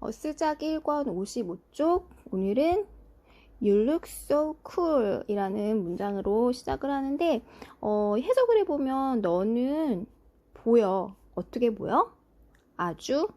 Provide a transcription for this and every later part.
어, 쓰작 1권 55쪽 오늘은 You look so cool 이라는 문장으로 시작을 하는데 어, 해석을 해보면 너는 보여. 어떻게 보여? 아주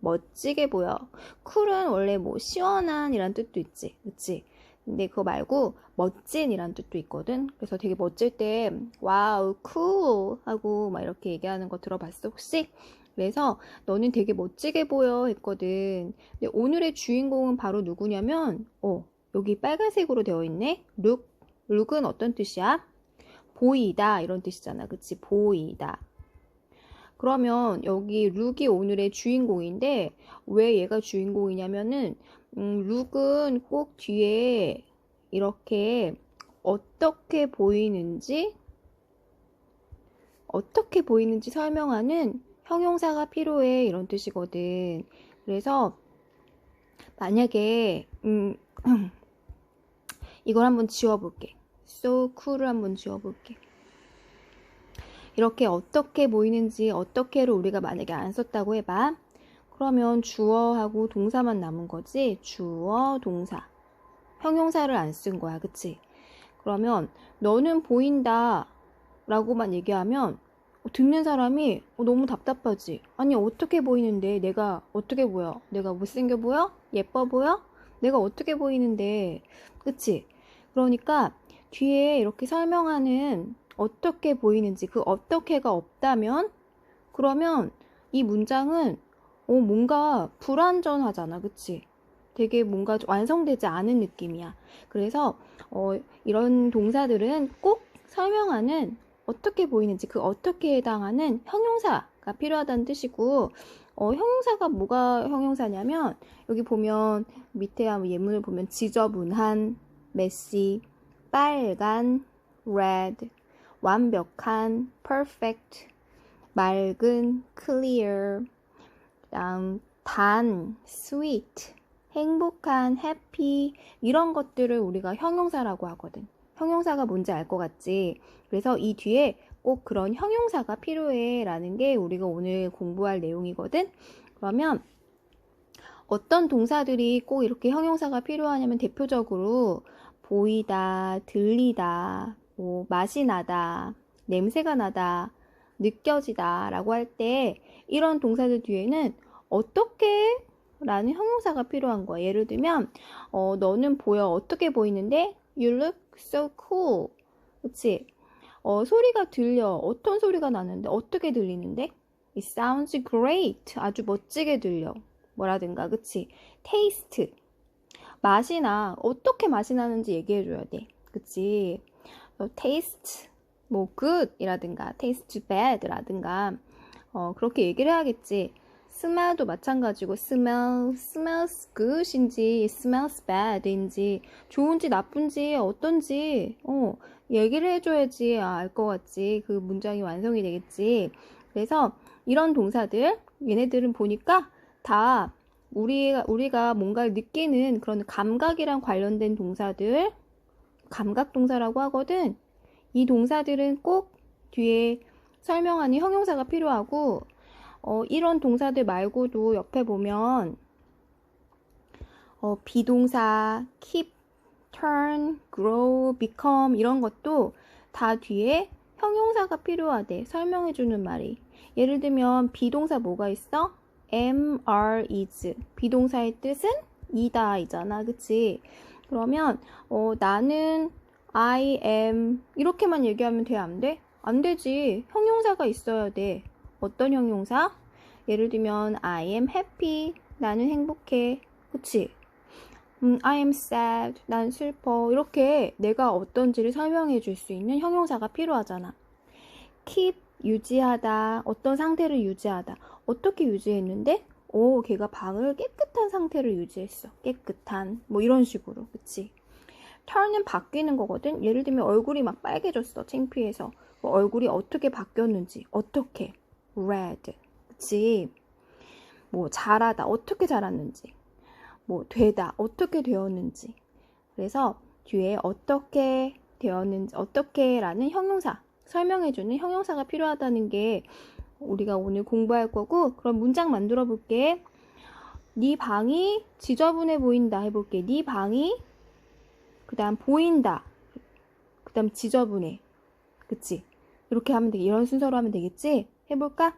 멋지게 보여. 쿨은 원래 뭐 시원한 이란 뜻도 있지. 그치? 근데 그거 말고 멋진 이란 뜻도 있거든. 그래서 되게 멋질 때 와우, 쿨 하고 막 이렇게 얘기하는 거 들어봤어, 혹시? 그래서 너는 되게 멋지게 보여 했거든. 근데 오늘의 주인공은 바로 누구냐면, 어, 여기 빨간색으로 되어 있네. look. look은 어떤 뜻이야? 보이다. 이런 뜻이잖아. 그치? 보이다. 그러면 여기 룩이 오늘의 주인공인데 왜 얘가 주인공이냐면은 음, 룩은 꼭 뒤에 이렇게 어떻게 보이는지 어떻게 보이는지 설명하는 형용사가 필요해 이런 뜻이거든. 그래서 만약에 음, 이걸 한번 지워볼게. So cool을 한번 지워볼게. 이렇게 어떻게 보이는지 어떻게를 우리가 만약에 안 썼다고 해봐. 그러면 주어하고 동사만 남은 거지. 주어, 동사. 형용사를 안 쓴 거야. 그치? 그러면 너는 보인다 라고만 얘기하면 듣는 사람이 어, 너무 답답하지. 아니 어떻게 보이는데 내가 어떻게 보여? 내가 못생겨 보여? 예뻐 보여? 내가 어떻게 보이는데 그치? 그러니까 뒤에 이렇게 설명하는 어떻게 보이는지 그 어떻게가 없다면 그러면 이 문장은 어, 뭔가 불완전하잖아. 그치? 되게 뭔가 완성되지 않은 느낌이야. 그래서 어, 이런 동사들은 꼭 설명하는 어떻게 보이는지 그 어떻게 해당하는 형용사가 필요하다는 뜻이고 어, 형용사가 뭐가 형용사냐면 여기 보면 밑에 한번 예문을 보면 지저분한, 메시, 빨간, red, 완벽한, perfect, 맑은, clear, 다음 단, sweet, 행복한, happy 이런 것들을 우리가 형용사라고 하거든. 형용사가 뭔지 알 것 같지? 그래서 이 뒤에 꼭 그런 형용사가 필요해 라는 게 우리가 오늘 공부할 내용이거든. 그러면 어떤 동사들이 꼭 이렇게 형용사가 필요하냐면 대표적으로 보이다, 들리다, 뭐 맛이 나다, 냄새가 나다, 느껴지다 라고 할 때 이런 동사들 뒤에는 어떻게 라는 형용사가 필요한 거야. 예를 들면 어, 너는 보여 어떻게 보이는데 you look so cool. 그치? 어, 소리가 들려. 어떤 소리가 나는데 어떻게 들리는데? It sounds great. 아주 멋지게 들려. 뭐라든가 그치? taste. 맛이 나. 어떻게 맛이 나는지 얘기해 줘야 돼. 그치? 어, taste 뭐 good 이라든가 taste bad라든가 어, 그렇게 얘기를 해야겠지. Smell도 마찬가지고 smell, smells good인지 smells bad인지 좋은지 나쁜지 어떤지 어, 얘기를 해줘야지 아, 알 것 같지. 그 문장이 완성이 되겠지. 그래서 이런 동사들 얘네들은 보니까 다 우리가 우리가 뭔가를 느끼는 그런 감각이랑 관련된 동사들 감각 동사라고 하거든. 이 동사들은 꼭 뒤에 설명하는 형용사가 필요하고 어, 이런 동사들 말고도 옆에 보면 어, 비동사 keep, turn, grow, become 이런 것도 다 뒤에 형용사가 필요하대. 설명해주는 말이. 예를 들면 비동사 뭐가 있어? am, are, is. 비동사의 뜻은 이다 이잖아. 그치? 그러면 어, 나는 I am 이렇게만 얘기하면 돼? 안 돼? 안 되지. 형용사가 있어야 돼. 어떤 형용사? 예를 들면 I am happy. 나는 행복해. 그치? 음, I am sad. 난 슬퍼. 이렇게 내가 어떤지를 설명해 줄 수 있는 형용사가 필요하잖아. keep 유지하다. 어떤 상태를 유지하다. 어떻게 유지했는데? 오, 걔가 방을 깨끗한 상태를 유지했어. 깨끗한. 뭐 이런 식으로. 그치? turn은 바뀌는 거거든. 예를 들면 얼굴이 막 빨개졌어. 창피해서. 뭐 얼굴이 어떻게 바뀌었는지. 어떻게. Red. 그치? 뭐 잘하다. 어떻게 자랐는지. 뭐 되다. 어떻게 되었는지. 그래서 뒤에 어떻게 되었는지, 어떻게 라는 형용사. 설명해주는 형용사가 필요하다는 게 우리가 오늘 공부할 거고, 그럼 문장 만들어 볼게. 네 방이 지저분해 보인다 해볼게. 네 방이 그 다음 보인다. 그 다음 지저분해. 그치? 이렇게 하면 되게 이런 순서로 하면 되겠지? 해볼까?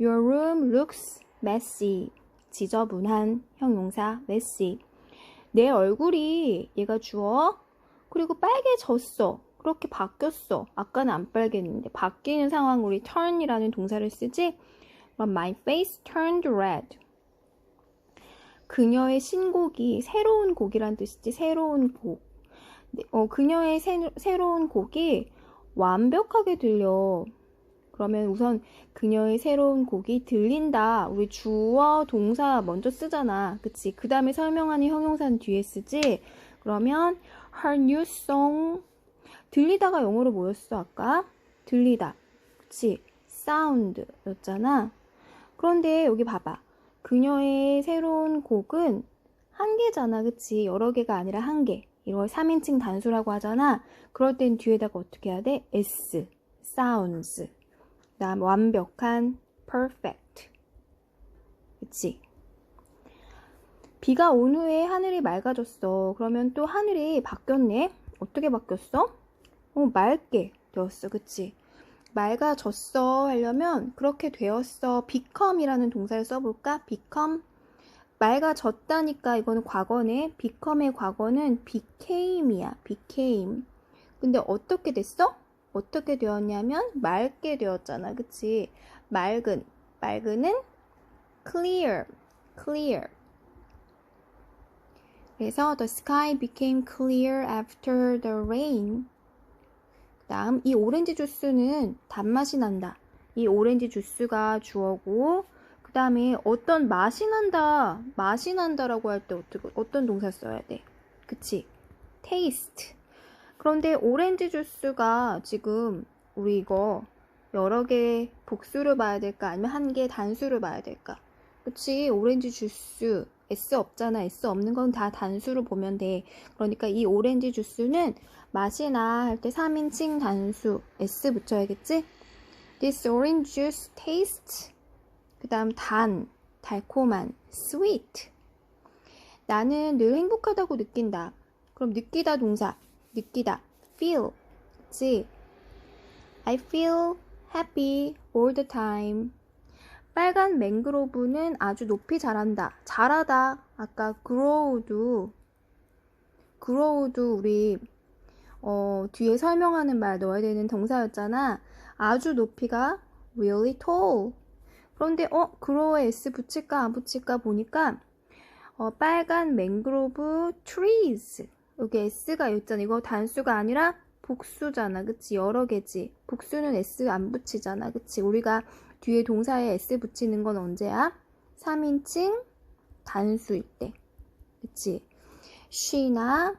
Your room looks messy. 지저분한 형용사 messy. 내 얼굴이 얘가 주어 그리고 빨개졌어. 그렇게 바뀌었어. 아까는 안 빨개졌는데 바뀌는 상황 우리 turn이라는 동사를 쓰지? 그럼 my face turned red. 그녀의 신곡이 새로운 곡이란 뜻이지 새로운 곡. 네, 어, 그녀의 새, 새로운 곡이 완벽하게 들려. 그러면 우선 그녀의 새로운 곡이 들린다. 우리 주어 동사 먼저 쓰잖아. 그치? 그 다음에 설명하는 형용사는 뒤에 쓰지? 그러면 her new song 들리다가 영어로 뭐였어 아까? 들리다. 그치? sound 였잖아. 그런데 여기 봐봐. 그녀의 새로운 곡은 한 개잖아. 그치? 여러 개가 아니라 한 개. 이걸 3인칭 단수라고 하잖아. 그럴 땐 뒤에다가 어떻게 해야 돼? s, sounds. 그 다음 완벽한, perfect. 그치? 비가 온 후에 하늘이 맑아졌어. 그러면 또 하늘이 바뀌었네? 어떻게 바뀌었어? 어, 맑게 되었어. 그치? 맑아졌어 하려면 그렇게 되었어. become이라는 동사를 써볼까? become. 맑아졌다니까 이거는 과거네. become의 과거는 became이야. became. 근데 어떻게 됐어? 어떻게 되었냐면 맑게 되었잖아. 그치? 맑은. 맑은은 clear. clear. 그래서 the sky became clear after the rain. 다음 이 오렌지 주스는 단맛이 난다. 이 오렌지 주스가 주어고 그 다음에 어떤 맛이 난다. 맛이 난다라고 할 때 어떻게 어떤 동사 써야 돼? 그치? taste. 그런데 오렌지 주스가 지금 우리 이거 여러 개 복수를 봐야 될까? 아니면 한 개 단수를 봐야 될까? 그치? 오렌지 주스 S 없잖아. S 없는 건 다 단수로 보면 돼. 그러니까 이 오렌지 주스는 맛이 나 할 때 3인칭 단수 S 붙여야겠지? This orange juice tastes 그 다음 단, 달콤한 sweet 나는 늘 행복하다고 느낀다. 그럼 느끼다 동사 느끼다 feel 그치? I feel happy all the time 빨간 맹그로브는 아주 높이 자란다. 자라다. 아까 grow도 grow도 우리 어, 뒤에 설명하는 말 넣어야 되는 동사였잖아. 아주 높이가 really tall. 그런데 어, grow에 s 붙일까 안 붙일까 보니까 어, 빨간 맹그로브 trees. 여기 s가 있잖아. 이거 단수가 아니라 복수잖아. 그치? 여러 개지. 복수는 s 안 붙이잖아. 그치? 우리가 뒤에 동사에 s 붙이는 건 언제야? 3인칭 단수일 때. 그치? she나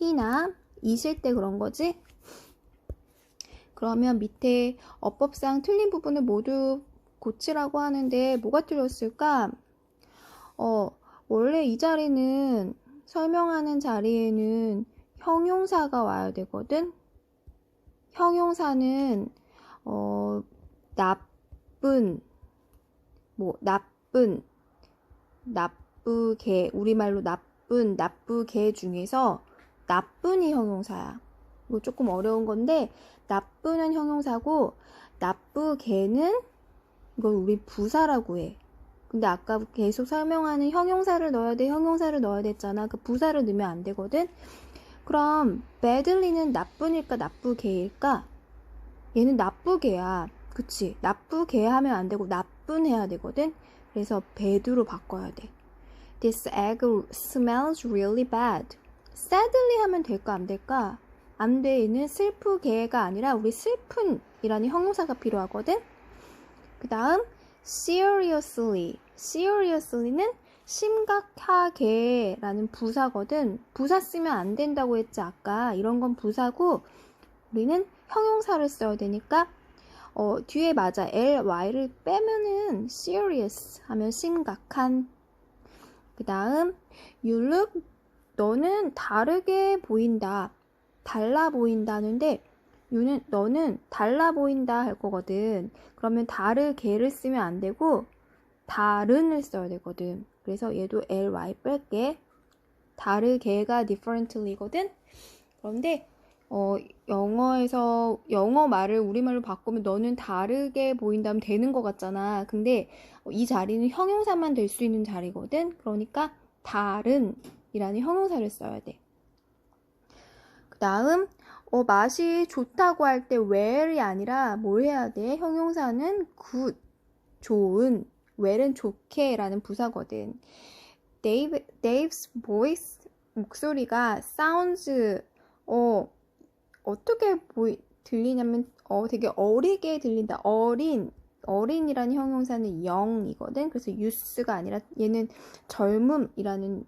he나 이실 때 그런 거지? 그러면 밑에 어법상 틀린 부분을 모두 고치라고 하는데 뭐가 틀렸을까? 어, 원래 이 자리는 설명하는 자리에는 형용사가 와야 되거든? 형용사는 어, 나쁜 뭐 나쁜 나쁘게 우리말로 나쁜 나쁘게 중에서 나쁜이 형용사야. 이거 조금 어려운 건데 나쁜은 형용사고 나쁘게는 이걸 우리 부사라고 해. 근데 아까 계속 설명하는 형용사를 넣어야 돼, 형용사를 넣어야 됐잖아. 그 부사를 넣으면 안 되거든. 그럼 badly는 나쁜일까, 나쁘게일까? 얘는 나쁘게야. 그치? 나쁘게 하면 안 되고 나쁜 해야 되거든. 그래서 bad로 바꿔야 돼. This egg smells really bad. sadly 하면 될까 안 될까? 안 돼. 얘는 슬프게가 아니라 우리 슬픈이라는 형용사가 필요하거든. 그 다음 seriously. seriously는 심각하게 라는 부사거든. 부사 쓰면 안 된다고 했지, 아까. 이런 건 부사고, 우리는 형용사를 써야 되니까, 어, 뒤에 맞아. ly를 빼면은 serious 하면 심각한. 그 다음, you look, 너는 다르게 보인다. 달라 보인다는데, you는, 너는 달라 보인다 할 거거든. 그러면 다르게를 쓰면 안 되고, 다른을 써야 되거든. 그래서 얘도 ly 뺄게. 다르게가 differently거든. 그런데 어, 영어에서 영어 말을 우리말로 바꾸면 너는 다르게 보인다면 되는 것 같잖아. 근데 이 자리는 형용사만 될 수 있는 자리거든. 그러니까 다른이라는 형용사를 써야 돼. 그 다음 어, 맛이 좋다고 할 때 well이 아니라 뭘 해야 돼? 형용사는 good, 좋은, well은 좋게 라는 부사거든. Dave, Dave's voice 목소리가 sounds 어 어떻게 보이 들리냐면 어 되게 어리게 들린다. 어린 어린이라는 형용사는 영이거든. 그래서 youth가 아니라 얘는 젊음이라는